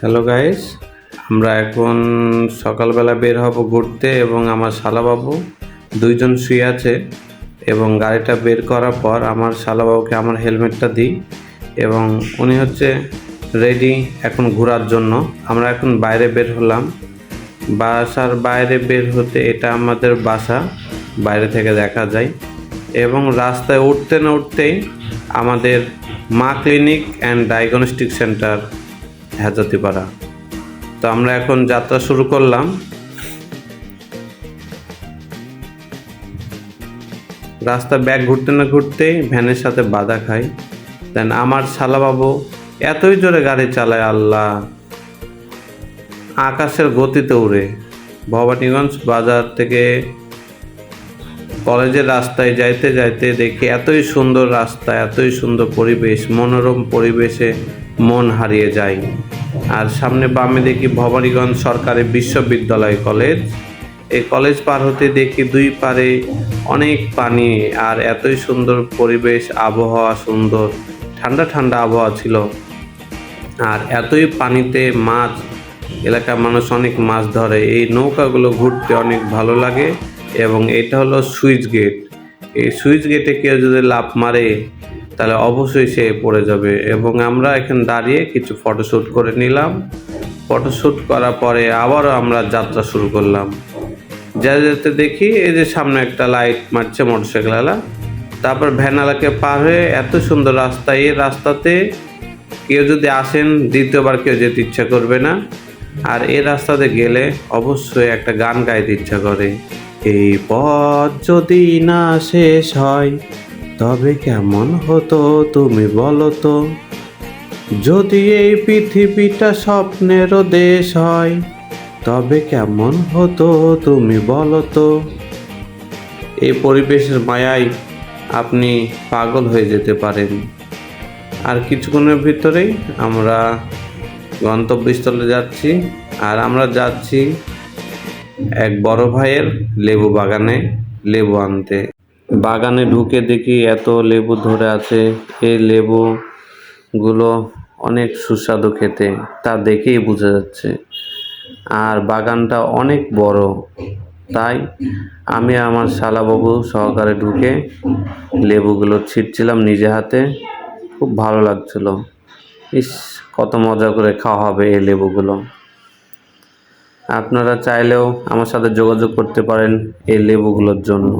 Hello guys আমরা এখন সকালবেলা বের হব ঘুরতে এবং আমার শালাবাবু দুইজন শুয়ে আছে এবং গাড়িটা বের করার পর আমার শালাবাবুকে আমার হেলমেটটা দিই এবং উনি হচ্ছে রেডি এখন ঘোরার জন্য। আমরা এখন বাইরে বের হলাম। বাসার বাইরে বের হতে এটা আমাদের বাসা, বাইরে থেকে দেখা যায়। এবং রাস্তায় উঠতে না উঠতেই আমাদের মা clinic and diagnostic centre Hajatipara তো আমরা এখন যাত্রা শুরু করলাম। রাস্তা ব্যাগ ঘুরতে না ঘুরতেই ভ্যানের সাথে বাধা খাই। দেন আমার শালাবাবু এতই জোরে গাড়ি চালায়, আল্লাহ, আকাশের গতিতে উড়ে। ভবানীগঞ্জ বাজার থেকে কলেজের রাস্তায় যাইতে যাইতে দেখি এতই সুন্দর রাস্তা, এতই সুন্দর পরিবেশ, মনোরম পরিবেশে মন হারিয়ে যায়। আর সামনে বামে দেখি ভবানীগঞ্জ সরকারি বিশ্ববিদ্যালয় কলেজ। এই কলেজ পার হতে দেখি দুই পারে অনেক পানি আর এতই সুন্দর পরিবেশ, আবহাওয়া সুন্দর, ঠান্ডা ঠান্ডা আবহাওয়া ছিল। আর এতই পানিতে মাছ, এলাকার মানুষ অনেক মাছ ধরে। এই নৌকাগুলো ঘুরতে অনেক ভালো লাগে এবং এটা হলো সুইচ গেট। এই সুইচ গেটে কেউ যদি লাভ মারে তাহলে অবশ্যই সে পড়ে যাবে। এবং আমরা এখানে দাঁড়িয়ে কিছু ফটোশ্যুট করে নিলাম। ফটোশ্যুট করার পরে আবারও আমরা যাত্রা শুরু করলাম। যা যেতে দেখি, এই যে সামনে একটা লাইট মারছে মোটরসাইকেলওয়ালা তারপর ভ্যানালাকে পার হয়ে এত সুন্দর রাস্তা, এই রাস্তাতে কেউ যদি আসেন, দ্বিতীয়বার কেউ যেতে ইচ্ছা করবে না। আর এই রাস্তাতে গেলে অবশ্যই একটা গান গাইতে ইচ্ছা করে। এই পথ যদি না শেষ হয় তবে কেমন হতো তুমি বলো তো? যদি এই পৃথিবীটা স্বপ্নেরও দেশ হয়, তবে কেমন হতো তুমি বলো তো? এই পরিবেশের মায়ায় আপনি পাগল হয়ে যেতে পারেন। আর কিছুক্ষণের ভিতরেই আমরা গন্তব্যস্থলে যাচ্ছি, আর আমরা যাচ্ছি এক বড় ভাইয়ের লেবু বাগানে লেবু আনতে। বাগানে ঢুকে দেখি এত লেবু ধরে আছে। এই লেবুগুলো অনেক সুস্বাদু খেতে, তা দেখেই বোঝা যাচ্ছে। আর বাগানটা অনেক বড়, তাই আমি আমার শালাবাবু সহকারে ঢুকে লেবুগুলো ছিটছিলাম নিজে হাতে। খুব ভালো লাগছিল। ইস, কত মজা করে খাওয়া হবে এই লেবুগুলো। আপনারা চাইলেও আমার সাথে যোগাযোগ করতে পারেন এই লেবুগুলোর জন্য।